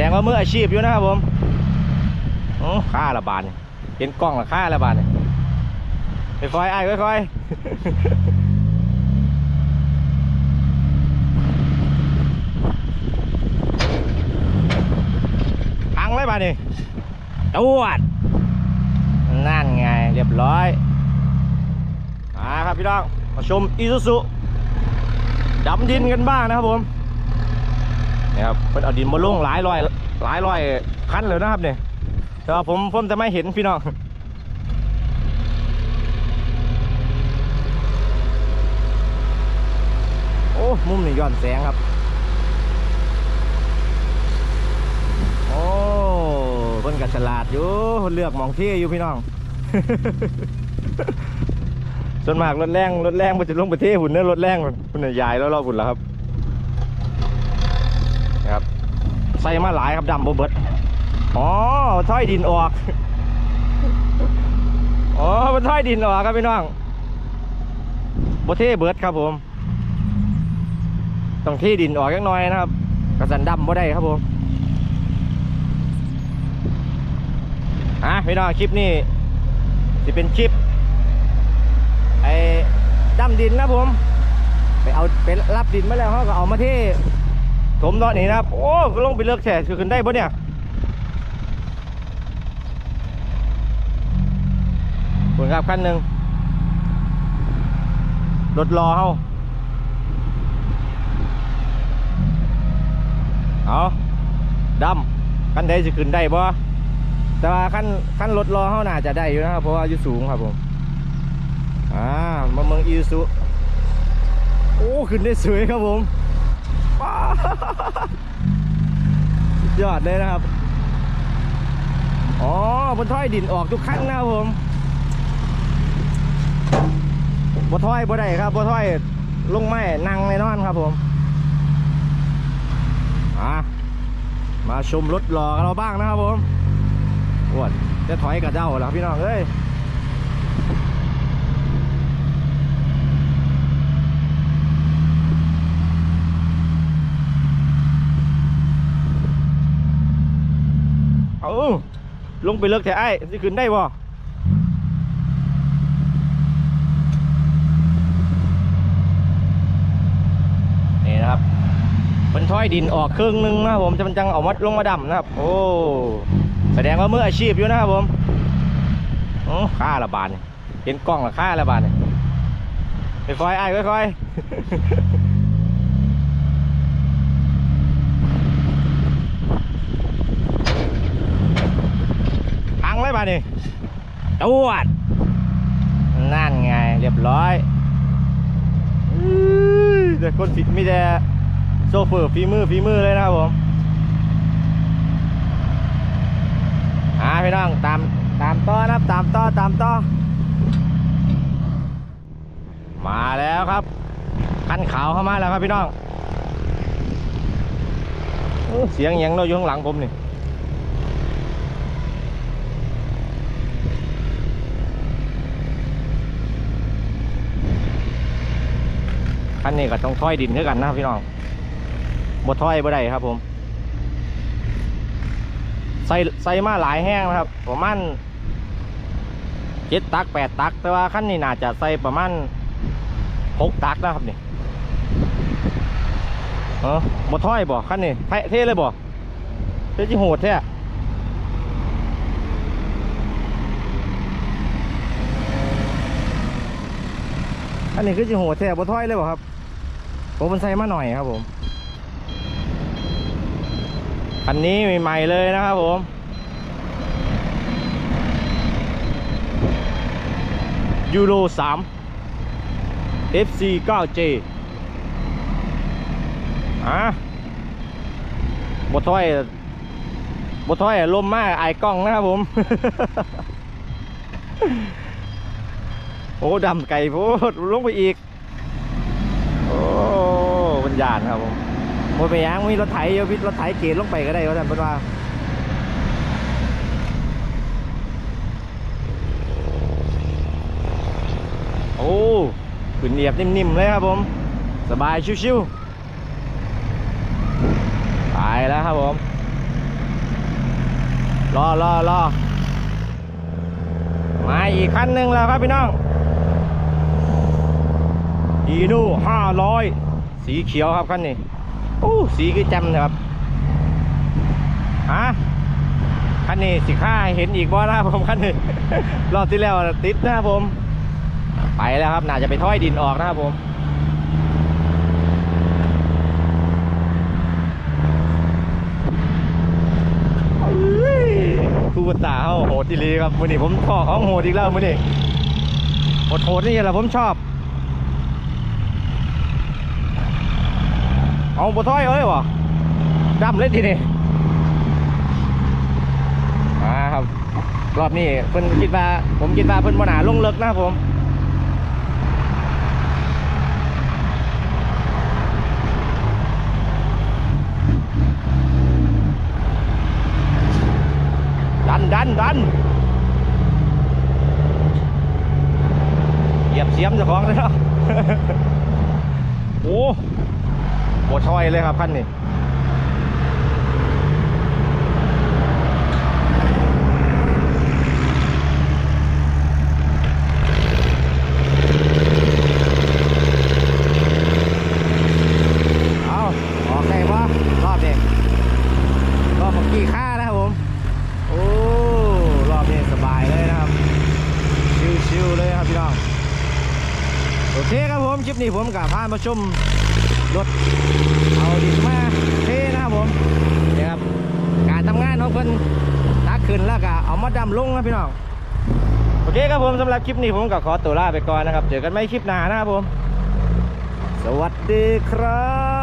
ดงว่ามืออาชีพอยู่นะครับผมค่าละบาทนี่เห็นกล้องละค่าละบาทนี่ค่อยๆไอ้ค่อยๆพังเลยบาทนี่จวดนั่นไงเรียบร้อยมาครับพี่น้องมาชมอีซูซุดำดินกันบ้างนะครับผม ครับเพิ่นเอาดินมาลงหลายร้อยหลายร้อยคันเลยนะครับเนี่ยแต่ว่าผมผมจะไม่เห็นพี่น้องโอ้มุมนี่ย้อนแสงครับโอ้เพิ่นก็ฉลาดอยู่เพิ่นเลือกมองที่อยู่พี่น้องส่วนมากรถแรงรถแรงมันจะลงไปเทหุ่นเนื้อรถแรงมันหุ่นใหญ่แล้วรอบหุ่นแล้วครับ ใส่มาหลายครับดำโบเบิดอ๋อถ้อยดินออกอ๋อมันถ้อยดินออกครับพี่น้องโบเทเบิดครับผมต้องที่ดินออกยังน้อยนะครับกระสันดำบ่ได้ครับผมอะพี่น้องคลิปนี้จะเป็นคลิปไอ้ดำดินนะผม ไปเอาไปรับดินมาแล้วเขาก็เอามาเท ถมตอนนี้นะครับ โอ้ลงไปเลือกแฉคือขึ้นได้ปะเนี่ยขนครับขั้นหนึ่งรถรอเฮาเอาดำขั้นใดจะขึ้นได้บ่แต่ว่าขั้นขั้นรถรอเฮาน่าจะได้อยู่นะครับเพราะว่าอยู่สูงครับผมอ่ามาเมืองอีซุโอ้ขึ้นได้สวยครับผม ยอดเลยนะครับ อ๋อบนถ้อยดินออกทุกขั้นนะครับผมบนถ้อยบ่ได้ครับบนถ้อยลงไม้นั่งในนอนครับผมอะมาชมรถรอเราบ้างนะครับผมวดจะถอยกับเจ้าเหรอพี่น้องเอ้ยาลงไปเลิกแต่ไอ้สิขึ้นได้บ่นี่นะครับเป็นถ้อยดินออกครึ่งหนึงนะผมจะมันจังเอามัดลงมาดำนะครับ โอ้แสดงว่ามืออาชีพอยู่นะครับผมอค่าละบาทนี่เห็นกล้องละค่าละบาทนี่ค่อยไอ้ายค่อย ๆพังเลยป่ะนี่จวดนั่นไง เรียบร้อยอื้อแต่คนผิดมีแต่โซเฟอร์ฝีมือฝีมือเลยนะครับผมอ่าพี่น้องตามตามต่อนะครับตามต่อตามต่อมาแล้วครับคันขาวเข้ามาแล้วครับพี่น้องโอ้เสียงเหียงเราอยู่ข้างหลังผมนี่ นนี้ก็ต้องถ้อยดินเท่ากันนะครับพี่น้องบ่ถ้อยบ่ได้ครับ ผมใส่ใส่มาหลายแห้งนะครับประมาณเจ็ดตักแปดตัก แต่ว่าคันนี้น่าจะใส่ประมาณหกตักนะครับนี่เออบ่ถ้อยบ่คันนี้เทเทเลยบ่เท่จิโหดแท้อันนี้คือจิโหดแท้บ่ถ้อยเลยบ่ครับ ผมมันใส่มาหน่อยครับผมคันนี้ใหม่ๆเลยนะครับผมยูโร3 FC 9J อะบทถ้อยบทถ้อยลมมากไอกล้องนะครับผม โอ้ดำไก่โพดลงไปอีก ยานครับผมโมไปยังมีรถไถเยอะพิรถไถเกตลงไปก็ได้ก็ได้เพิ่นว่าโอ้ขึ้นเหนียบนิ่มๆเลยครับผม สบายชิวๆไปแล้วครับผม รอรอรอมาอีกคันหนึ่งแล้วครับพี่น้องอีนูห้าร้อย สีเขียวครับคันนี้อู้สีคือแจำนะครับฮะคันนี้สิค่าเห็นอีกบ่นะครับผมคันนี้รอบที่แล้วติดนะครับผม ไปแล้วครับน่าจะไปถ้อยดินออกนะครับผมคู่ตาเขาโหดทีรีครับวันนี้ผมขอของโหดอีกแล้ววันนี้โหดโหดนี่แหละผมชอบ เอาบถ้อยเอ้ยวะดำเลยทีนี้มาครับ รอบนี้เพิ่นคิดว่า ผมคิดว่าเพิ่นบ่หนาลงเลิกนะครับผมดันดันดันเหยียบเสียมเจ้าของเลยเนาะโอ้ บคันนี้เอาออกได้ปะรอบนี้รอบเมื่อกี้ค่านะครับผมโอ้รอบนี้สบายเลยนะครับชิวๆเลยครับพี่น้องโอเคครับผม คลิปนี้ผมกับพานมาชม รถเอาดินมาเทนะครับผมนี่ครับการทำงานของเพิ่นตักขึ้นแล้วก็เอามาดำลงนะพี่น้องโอเคครับผมสำหรับคลิปนี้ผมก็ขอตัวลาไปก่อนนะครับ เจอกันไม่คลิปหน้านะครับผม สวัสดีครับ